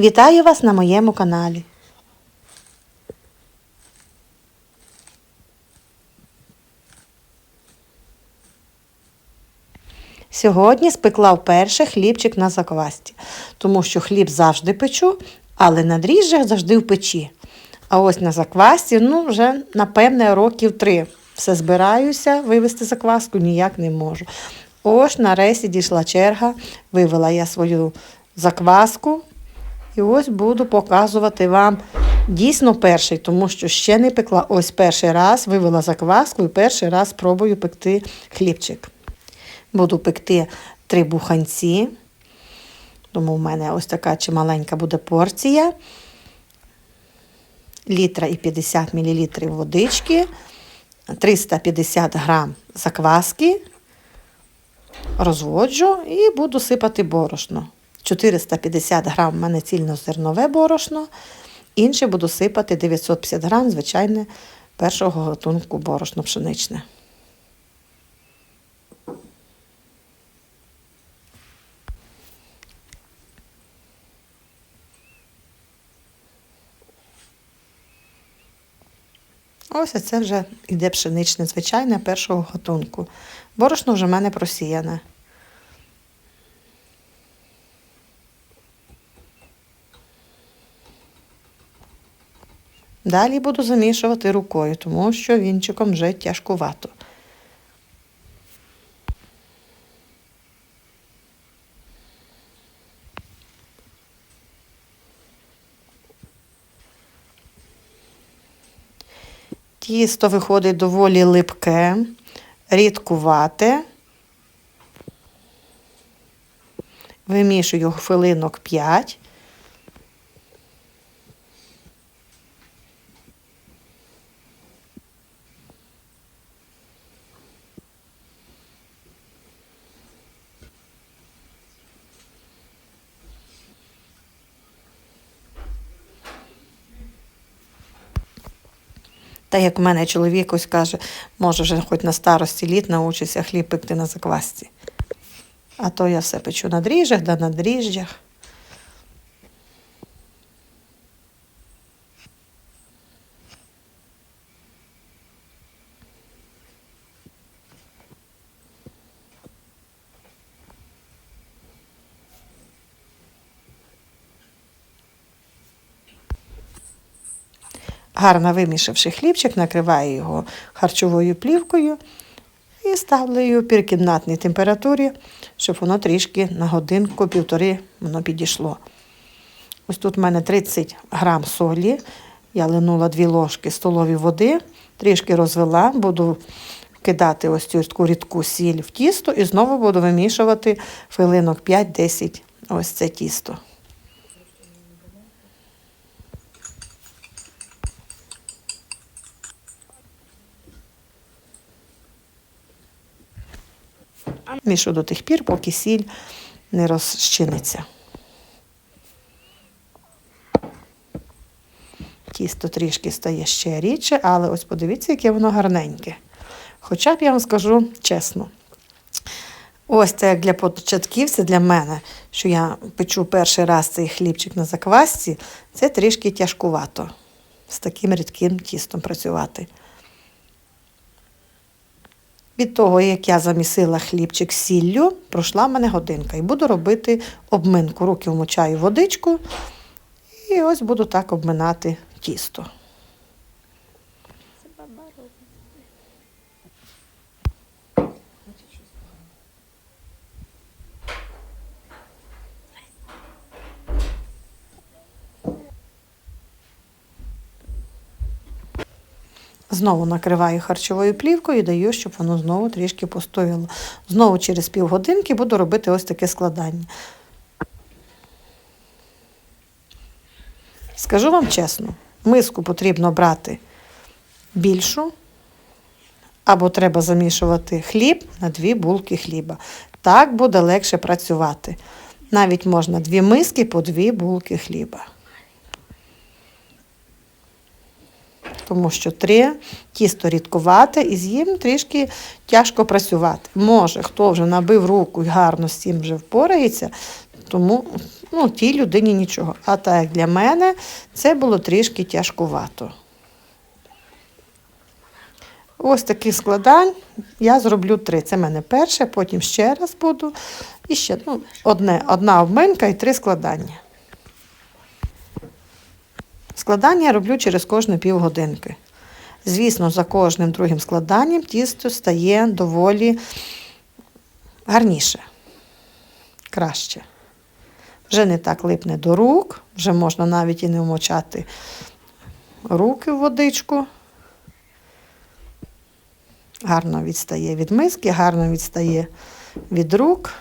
Вітаю вас на моєму каналі. Сьогодні спекла вперше хлібчик на заквасті, тому що хліб завжди печу, але на дріжджах завжди в печі. А ось на заквасті, ну, вже, напевне, років три. Все збираюся вивести закваску, ніяк не можу. Ось на рейсі дійшла черга, вивела я свою закваску. І ось буду показувати вам дійсно перший, тому що ще не пекла. Ось перший раз вивела закваску і перший раз спробую пекти хлібчик. Буду пекти три буханці. Тому в мене ось така чималенька буде порція. Літра і 50 мл водички, 350 грам закваски. Розводжу і буду сипати борошно. 450 грам в мене цільнозернове борошно. Інше буду сипати 950 грам, звичайне, першого готунку борошно пшеничне. Ось це вже йде пшеничне, звичайне першого готунку. Борошно вже в мене просіяне. Далі буду замішувати рукою, тому що вінчиком вже тяжкувато. Тісто виходить доволі липке, рідкувате. Вимішую хвилинок 5. Та як в мене чоловік ось каже, може вже хоч на старості літ научиться хліб пекти на заквасці. А то я все печу на дріжджах да на дріжджах. Гарно вимішавши хлібчик, накриваю його харчовою плівкою і ставлю його при кімнатній температурі, щоб воно трішки на годинку, півтори воно підійшло. Ось тут в мене 30 грам солі. Я линула дві ложки столові води, трішки розвела, буду кидати ось цю таку рідку сіль в тісто і знову буду вимішувати хвилинок 5-10 ось це тісто. Мішу до тих пір, поки сіль не розчиниться. Тісто трішки стає ще рідше, але ось подивіться, яке воно гарненьке. Хоча б я вам скажу чесно. Ось це як для початківця для мене, що я печу перший раз цей хлібчик на заквасці, це трішки тяжкувато з таким рідким тістом працювати. Від того, як я замісила хлібчик сіллю, пройшла в мене годинка. І буду робити обминку. Руки вмочаю водичку і ось буду так обминати тісто. Знову накриваю харчовою плівкою і даю, щоб воно знову трішки постояло. Знову через півгодинки буду робити ось таке складання. Скажу вам чесно, миску потрібно брати більшу, або треба замішувати хліб на дві булки хліба. Так буде легше працювати. Навіть можна дві миски по дві булки хліба. Тому що три тісто рідкувате і з їм трішки тяжко працювати. Може, хто вже набив руку і гарно з цим вже впорається, тому Ну, тій людині нічого. А так для мене це було трішки тяжкувато. Ось таких складань я зроблю три. Це в мене перше, потім ще раз буду. І ще ну, одне, одна обминка і три складання. Складання я роблю через кожні півгодинки. Звісно, за кожним другим складанням тісто стає доволі гарніше, краще. Вже не так липне до рук, вже можна навіть і не вмочати руки в водичку. Гарно відстає від миски, гарно відстає від рук.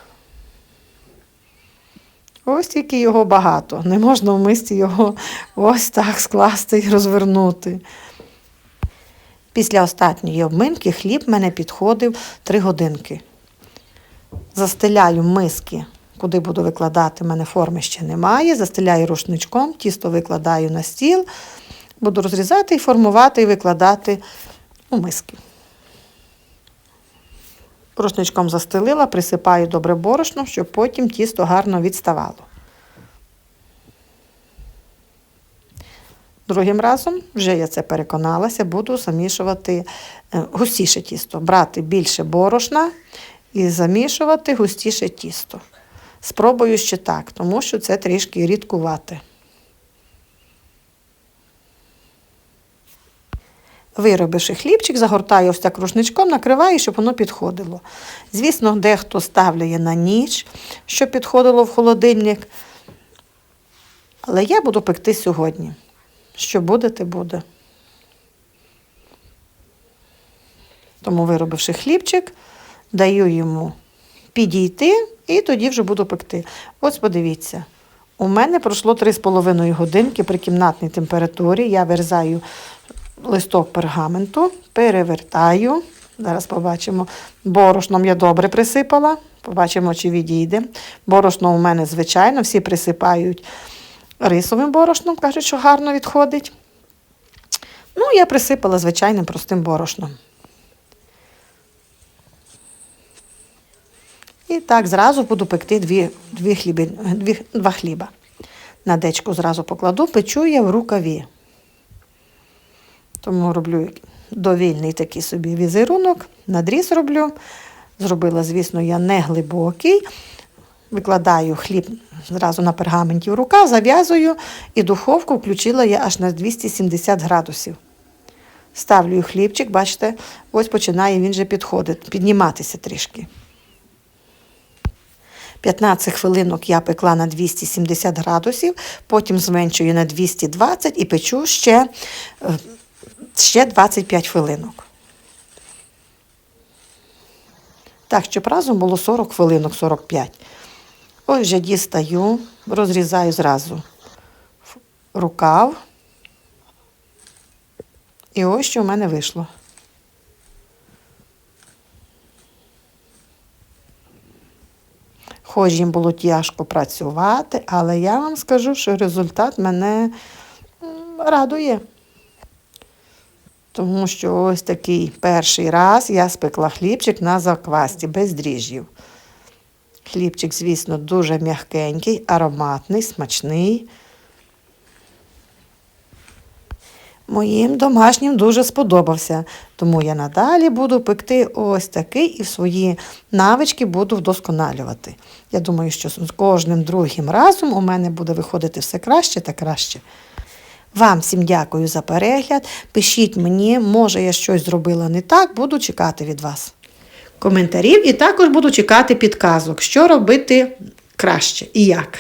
Ось тільки його багато. Не можна в мисці його ось так скласти і розвернути. Після останньої обминки хліб мене підходив 3 годинки. Застеляю миски, куди буду викладати, в мене форми ще немає. Застеляю рушничком, тісто викладаю на стіл, буду розрізати і формувати і викладати у миски. Рушничком застелила, присипаю добре борошном, щоб потім тісто гарно відставало. Другим разом, вже я це переконалася, буду замішувати е, густіше тісто, брати більше борошна і замішувати густіше тісто. Спробую ще так, тому що це трішки рідкувати. Виробивши хлібчик, загортаю ось так рушничком, накриваю, щоб воно підходило. Звісно, дехто ставляє на ніч, щоб підходило в холодильник. Але я буду пекти сьогодні. Що буде, те буде. Тому, виробивши хлібчик, даю йому підійти і тоді вже буду пекти. Ось подивіться. У мене пройшло 3,5 годинки при кімнатній температурі. Я вирізаю листок пергаменту, перевертаю. Зараз побачимо. Борошном я добре присипала. Побачимо, чи відійде. Борошно у мене, звичайно, всі присипають рисовим борошном, кажуть, що гарно відходить. Ну, я присипала звичайним простим борошном. І так зразу буду пекти дві, дві хліби, дві, два хліба. На дечку зразу покладу, печу я в рукаві. Тому роблю довільний такий собі візерунок, надріз роблю. Зробила, звісно, я не глибокий. Викладаю хліб зразу на пергаменті в рукав, зав'язую і духовку включила я аж на 270 градусів. Ставлю хлібчик, бачите, ось починає він вже підходити, підніматися трішки. 15 хвилинок я пекла на 270 градусів, потім зменшую на 220 і печу ще, е, ще 25 хвилинок. Так, щоб разом було 40 хвилинок, 45. Ось вже дістаю, розрізаю зразу рукав. І ось що в мене вийшло. Хоч їм було тяжко працювати, але я вам скажу, що результат мене радує. Тому що ось такий перший раз я спекла хлібчик на заквасті без дріжджів. Хлібчик, звісно, дуже м'якенький, ароматний, смачний. Моїм домашнім дуже сподобався, тому я надалі буду пекти ось такий і свої навички буду вдосконалювати. Я думаю, що з кожним другим разом у мене буде виходити все краще та краще. Вам всім дякую за перегляд. Пишіть мені, може я щось зробила не так, буду чекати від вас. Коментарів і також буду чекати підказок, що робити краще і як.